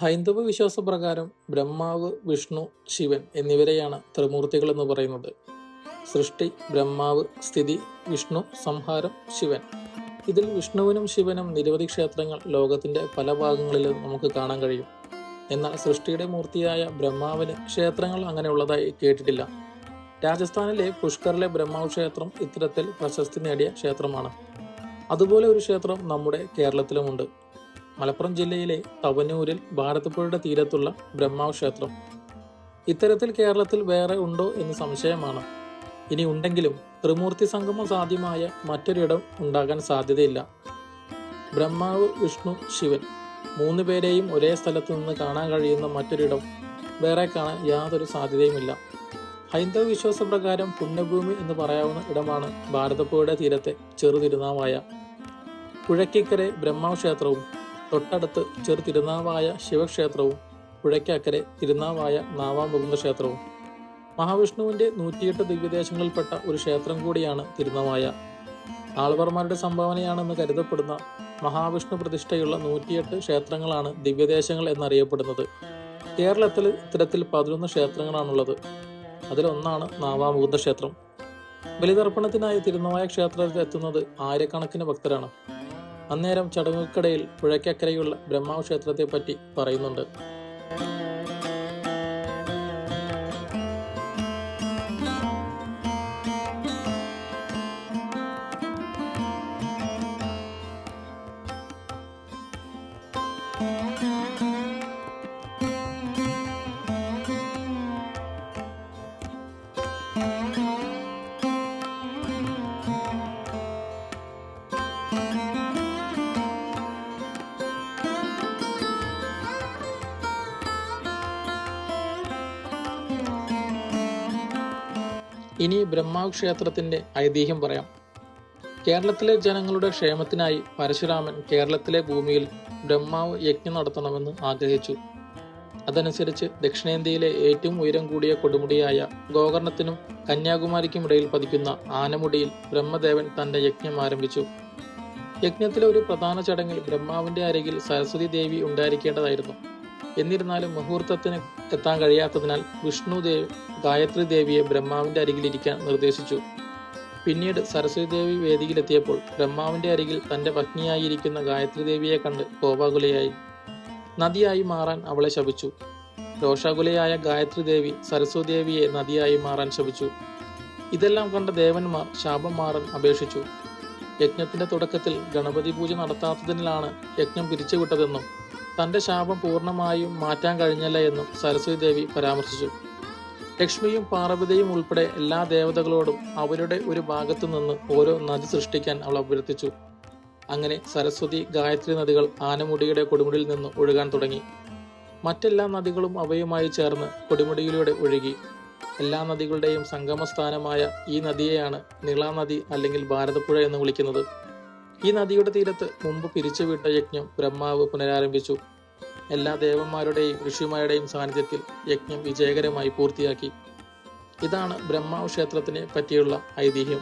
ഹൈന്ദവ വിശ്വാസപ്രകാരം ബ്രഹ്മാവ് വിഷ്ണു ശിവൻ എന്നിവരെയാണ് ത്രിമൂർത്തികൾ എന്ന് പറയുന്നത്. സൃഷ്ടി ബ്രഹ്മാവ് സ്ഥിതി വിഷ്ണു സംഹാരം ശിവൻ. ഇതിൽ വിഷ്ണുവിനും ശിവനും നിരവധി ക്ഷേത്രങ്ങൾ ലോകത്തിന്റെ പല ഭാഗങ്ങളിലും നമുക്ക് കാണാൻ കഴിയും. എന്നാൽ സൃഷ്ടിയുടെ മൂർത്തിയായ ബ്രഹ്മാവിന് ക്ഷേത്രങ്ങൾ അങ്ങനെ ഉള്ളതായി കേട്ടിട്ടില്ല. രാജസ്ഥാനിലെ പുഷ്കറിലെ ബ്രഹ്മാവ് ക്ഷേത്രം ഇത്തരത്തിൽ പ്രശസ്തി നേടിയ ക്ഷേത്രമാണ്. അതുപോലെ ഒരു ക്ഷേത്രം നമ്മുടെ കേരളത്തിലുമുണ്ട്. മലപ്പുറം ജില്ലയിലെ തവനൂരിൽ ഭാരതപ്പുഴയുടെ തീരത്തുള്ള ബ്രഹ്മാവ് ക്ഷേത്രം. ഇത്തരത്തിൽ കേരളത്തിൽ വേറെ ഉണ്ടോ എന്ന് സംശയമാണ്. ഇനി ഉണ്ടെങ്കിലും ത്രിമൂർത്തി സംഗമം സാധ്യമായ മറ്റൊരിടം ഉണ്ടാകാൻ സാധ്യതയില്ല. ബ്രഹ്മാവ് വിഷ്ണു ശിവൻ മൂന്ന് പേരെയും ഒരേ സ്ഥലത്ത് നിന്ന് കാണാൻ കഴിയുന്ന മറ്റൊരിടം വേറെ കാണാൻ യാതൊരു സാധ്യതയുമില്ല. ഹൈന്ദവ വിശ്വാസപ്രകാരം പുണ്യഭൂമി എന്ന് പറയാവുന്ന ഇടമാണ് ഭാരതപ്പുഴയുടെ തീരത്തെ ചെറുതിരുനാവായ. പുഴയ്ക്കിക്കരെ ബ്രഹ്മാവ് ക്ഷേത്രവും തൊട്ടടുത്ത് ചെറു തിരുനാവായ ശിവക്ഷേത്രവും പുഴയ്ക്കക്കരെ തിരുനാവായ നാവാമുകുന്ദ ക്ഷേത്രവും മഹാവിഷ്ണുവിന്റെ നൂറ്റിയെട്ട് ദിവ്യദേശങ്ങളിൽപ്പെട്ട ഒരു ക്ഷേത്രം കൂടിയാണ് തിരുനാവായ. ആൾവർമാരുടെ സംഭാവനയാണെന്ന് കരുതപ്പെടുന്ന മഹാവിഷ്ണു പ്രതിഷ്ഠയുള്ള നൂറ്റിയെട്ട് ക്ഷേത്രങ്ങളാണ് ദിവ്യദേശങ്ങൾ എന്നറിയപ്പെടുന്നത്. കേരളത്തിൽ ഇത്തരത്തിൽ പതിനൊന്ന് ക്ഷേത്രങ്ങളാണുള്ളത്. അതിലൊന്നാണ് നാവാമുകുന്ദ ക്ഷേത്രം ബലിതർപ്പണത്തിനായി തിരുനാവായ ക്ഷേത്രത്തിൽ എത്തുന്നത് ആയിരക്കണക്കിന് ഭക്തരാണ്. അന്നേരം ചടങ്ങുകൾക്കിടയിൽ പുഴയ്ക്കക്കരയുള്ള ബ്രഹ്മാവ് ക്ഷേത്രത്തെപ്പറ്റി പറയുന്നുണ്ട്. ഇനി ബ്രഹ്മാവ് ക്ഷേത്രത്തിന്റെ ഐതിഹ്യം പറയാം. കേരളത്തിലെ ജനങ്ങളുടെ ക്ഷേമത്തിനായി പരശുരാമൻ കേരളത്തിലെ ഭൂമിയിൽ ബ്രഹ്മാവ് യജ്ഞം നടത്തണമെന്ന് ആഗ്രഹിച്ചു. അതനുസരിച്ച് ദക്ഷിണേന്ത്യയിലെ ഏറ്റവും ഉയരം കൂടിയ കൊടുമുടിയായ ഗോകർണത്തിനും കന്യാകുമാരിക്കുമിടയിൽ പതിക്കുന്ന ആനമുടിയിൽ ബ്രഹ്മദേവൻ തന്റെ യജ്ഞം ആരംഭിച്ചു. യജ്ഞത്തിലെ ഒരു പ്രധാന ചടങ്ങിൽ ബ്രഹ്മാവിന്റെ അരികിൽ സരസ്വതി ദേവി ഉണ്ടായിരിക്കേണ്ടതായിരുന്നു. എന്നിരുന്നാലും മുഹൂർത്തത്തിന് എത്താൻ കഴിയാത്തതിനാൽ വിഷ്ണു ദേവ് ഗായത്രി ദേവിയെ ബ്രഹ്മാവിന്റെ അരികിലിരിക്കാൻ നിർദ്ദേശിച്ചു. പിന്നീട് സരസ്വതി ദേവി വേദിയിലെത്തിയപ്പോൾ ബ്രഹ്മാവിന്റെ അരികിൽ തന്റെ പത്നിയായിരിക്കുന്ന ഗായത്രി ദേവിയെ കണ്ട് കോപാകുലയായി നദിയായി മാറാൻ അവളെ ശപിച്ചു. രോഷാകുലയായ ഗായത്രി ദേവി സരസ്വതി ദേവിയെ നദിയായി മാറാൻ ശപിച്ചു. ഇതെല്ലാം കണ്ട ദേവന്മാർ ശാപം മാറാൻ അപേക്ഷിച്ചു. യജ്ഞത്തിന്റെ തുടക്കത്തിൽ ഗണപതി പൂജ നടത്താത്തതിനാലാണ് യജ്ഞം പിരിച്ചുവിട്ടതെന്നും തന്റെ ശാപം പൂർണമായും മാറ്റാൻ കഴിഞ്ഞല്ല എന്നും സരസ്വതി ദേവി പരാമർശിച്ചു. ലക്ഷ്മിയും പാർവതിയും ഉൾപ്പെടെ എല്ലാ ദേവതകളോടും അവരുടെ ഒരു ഭാഗത്തു നിന്ന് ഓരോ നദി സൃഷ്ടിക്കാൻ അവൾ അഭ്യർത്ഥിച്ചു. അങ്ങനെ സരസ്വതി ഗായത്രി നദികൾ ആനമുടിയുടെ കൊടുമുടിയിൽ നിന്ന് ഒഴുകാൻ തുടങ്ങി. മറ്റെല്ലാ നദികളും അവയുമായി ചേർന്ന് കൊടുമുടിയിലൂടെ ഒഴുകി. എല്ലാ നദികളുടെയും സംഗമസ്ഥാനമായ ഈ നദിയെയാണ് നീളാനദി അല്ലെങ്കിൽ ഭാരതപ്പുഴ എന്ന് വിളിക്കുന്നത്. ഈ നദിയുടെ തീരത്ത് മുമ്പ് പിരിച്ചുവിട്ട യജ്ഞം ബ്രഹ്മാവ് പുനരാരംഭിച്ചു. എല്ലാ ദേവന്മാരുടെയും ഋഷിമാരുടെയും സാന്നിധ്യത്തിൽ യജ്ഞം വിജയകരമായി പൂർത്തിയാക്കി. ഇതാണ് ബ്രഹ്മാവ് ക്ഷേത്രത്തിനെ പറ്റിയുള്ള ഐതിഹ്യം.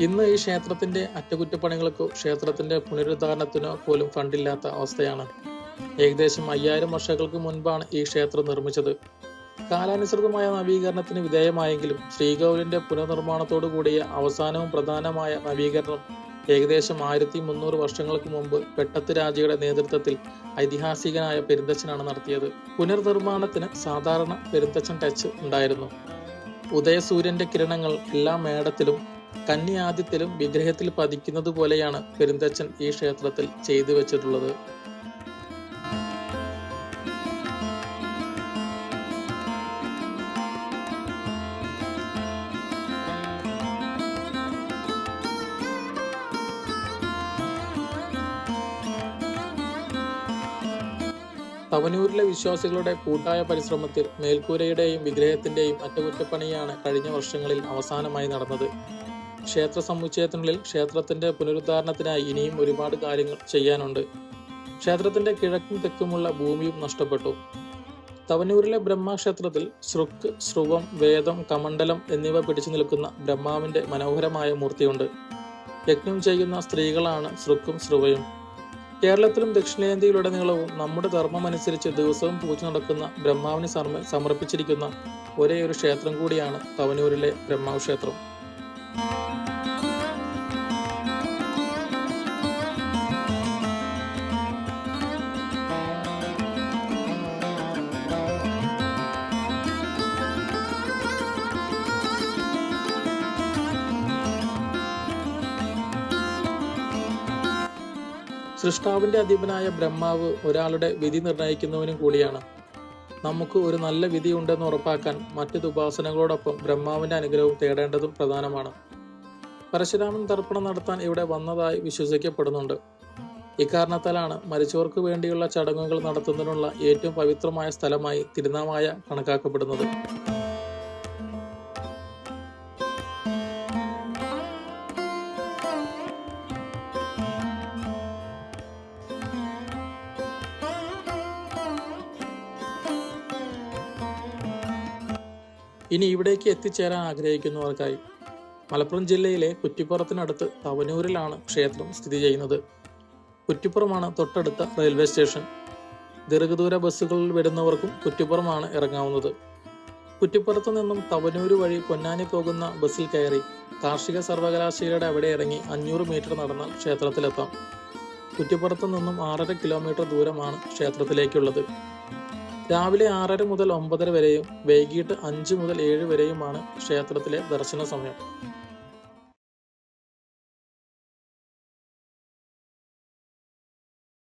ഇന്ന് ഈ ക്ഷേത്രത്തിന്റെ അറ്റകുറ്റപ്പണികൾക്കോ ക്ഷേത്രത്തിന്റെ പുനരുദ്ധാരണത്തിനോ പോലും ഫണ്ടില്ലാത്ത അവസ്ഥയാണ്. ഏകദേശം അയ്യായിരം വർഷങ്ങൾക്ക് മുൻപാണ് ഈ ക്ഷേത്രം നിർമ്മിച്ചത്. കാലാനുസൃതമായ നവീകരണത്തിന് വിധേയമായെങ്കിലും ശ്രീകോവിലിന്റെ പുനർനിർമ്മാണത്തോടു കൂടിയ അവസാനവും പ്രധാനമായ നവീകരണം ഏകദേശം ആയിരത്തി മുന്നൂറ് വർഷങ്ങൾക്ക് മുമ്പ് പെട്ടത്ത് രാജയുടെ നേതൃത്വത്തിൽ ഐതിഹാസികനായ പെരുന്തച്ഛനാണ് നടത്തിയത്. പുനർനിർമ്മാണത്തിന് സാധാരണ പെരുന്തച്ഛൻ ടച്ച് ഉണ്ടായിരുന്നു. ഉദയസൂര്യന്റെ കിരണങ്ങൾ എല്ലാ മേടത്തിലും കന്നി ആദ്യത്തിലും വിഗ്രഹത്തിൽ പതിക്കുന്നത് പോലെയാണ് പെരുന്തച്ഛൻ ഈ ക്ഷേത്രത്തിൽ ചെയ്തു വെച്ചിട്ടുള്ളത്. പവനൂരിലെ വിശ്വാസികളുടെ കൂട്ടായ പരിശ്രമത്തിൽ മേൽക്കൂരയുടെയും വിഗ്രഹത്തിന്റെയും അറ്റകുറ്റപ്പണിയാണ് കഴിഞ്ഞ വർഷങ്ങളിൽ അവസാനമായി നടന്നത്. ക്ഷേത്ര സമുച്ചയത്തിനുള്ളിൽ ക്ഷേത്രത്തിന്റെ പുനരുദ്ധാരണത്തിനായി ഇനിയും ഒരുപാട് കാര്യങ്ങൾ ചെയ്യാനുണ്ട്. ക്ഷേത്രത്തിന്റെ കിഴക്കും തെക്കുമുള്ള ഭൂമിയും നഷ്ടപ്പെട്ടു. തവനൂരിലെ ബ്രഹ്മക്ഷേത്രത്തിൽ സൃക്ക് ശ്രുവം വേദം കമണ്ഡലം എന്നിവ പിടിച്ചു നിൽക്കുന്ന ബ്രഹ്മാവിന്റെ മനോഹരമായ മൂർത്തിയുണ്ട്. യജ്ഞം ചെയ്യുന്ന സ്ത്രീകളാണ് സൃക്കും ശ്രുവയും കേരളത്തിലും ദക്ഷിണേന്ത്യയിലുടനീളവും നമ്മുടെ ധർമ്മമനുസരിച്ച് ദിവസവും പൂജ നടക്കുന്ന ബ്രഹ്മാവിന് സമർപ്പിച്ചിരിക്കുന്ന ഒരേ ഒരു ക്ഷേത്രം കൂടിയാണ് തവനൂരിലെ ബ്രഹ്മാവ് ക്ഷേത്രം. സൃഷ്ടാവിന്റെ അധീപനായ ബ്രഹ്മാവ് ഒരാളുടെ വിധി നിർണയിക്കുന്നവനും കൂടിയാണ്. നമുക്ക് ഒരു നല്ല വിധി ഉണ്ടെന്ന് ഉറപ്പാക്കാൻ മറ്റു ഉപാസനകളോടൊപ്പം ബ്രഹ്മാവിന്റെ അനുഗ്രഹവും തേടേണ്ടതും പ്രധാനമാണ്. പരശുരാമൻ തർപ്പണം നടത്താൻ ഇവിടെ വന്നതായി വിശ്വസിക്കപ്പെടുന്നുണ്ട്. ഇക്കാരണത്താലാണ് മരിച്ചവർക്ക് വേണ്ടിയുള്ള ചടങ്ങുകൾ നടത്തുന്നതിനുള്ള ഏറ്റവും പവിത്രമായ സ്ഥലമായി തിരുനാവായ കണക്കാക്കപ്പെടുന്നത്. ഇനി ഇവിടേക്ക് എത്തിച്ചേരാൻ ആഗ്രഹിക്കുന്നവർക്കായി മലപ്പുറം ജില്ലയിലെ കുറ്റിപ്പുറത്തിനടുത്ത് തവനൂരിലാണ് ക്ഷേത്രം സ്ഥിതി ചെയ്യുന്നത്. കുറ്റിപ്പുറമാണ് തൊട്ടടുത്ത റെയിൽവേ സ്റ്റേഷൻ. ദീർഘദൂര ബസ്സുകളിൽ വരുന്നവർക്കും കുറ്റിപ്പുറമാണ് ഇറങ്ങാവുന്നത്. കുറ്റിപ്പുറത്തു നിന്നും തവനൂര് വഴി പൊന്നാനി പോകുന്ന ബസ്സിൽ കയറി കാർഷിക സർവകലാശാലയുടെ അവിടെ ഇറങ്ങി അഞ്ഞൂറ് മീറ്റർ നടന്നാൽ ക്ഷേത്രത്തിലെത്താം. കുറ്റിപ്പുറത്തു നിന്നും ആറര കിലോമീറ്റർ ദൂരമാണ് ക്ഷേത്രത്തിലേക്കുള്ളത്. രാവിലെ ആറര മുതൽ ഒമ്പതര വരെയും വൈകിട്ട് അഞ്ച് മുതൽ ഏഴ് വരെയുമാണ് ക്ഷേത്രത്തിലെ ദർശന സമയം.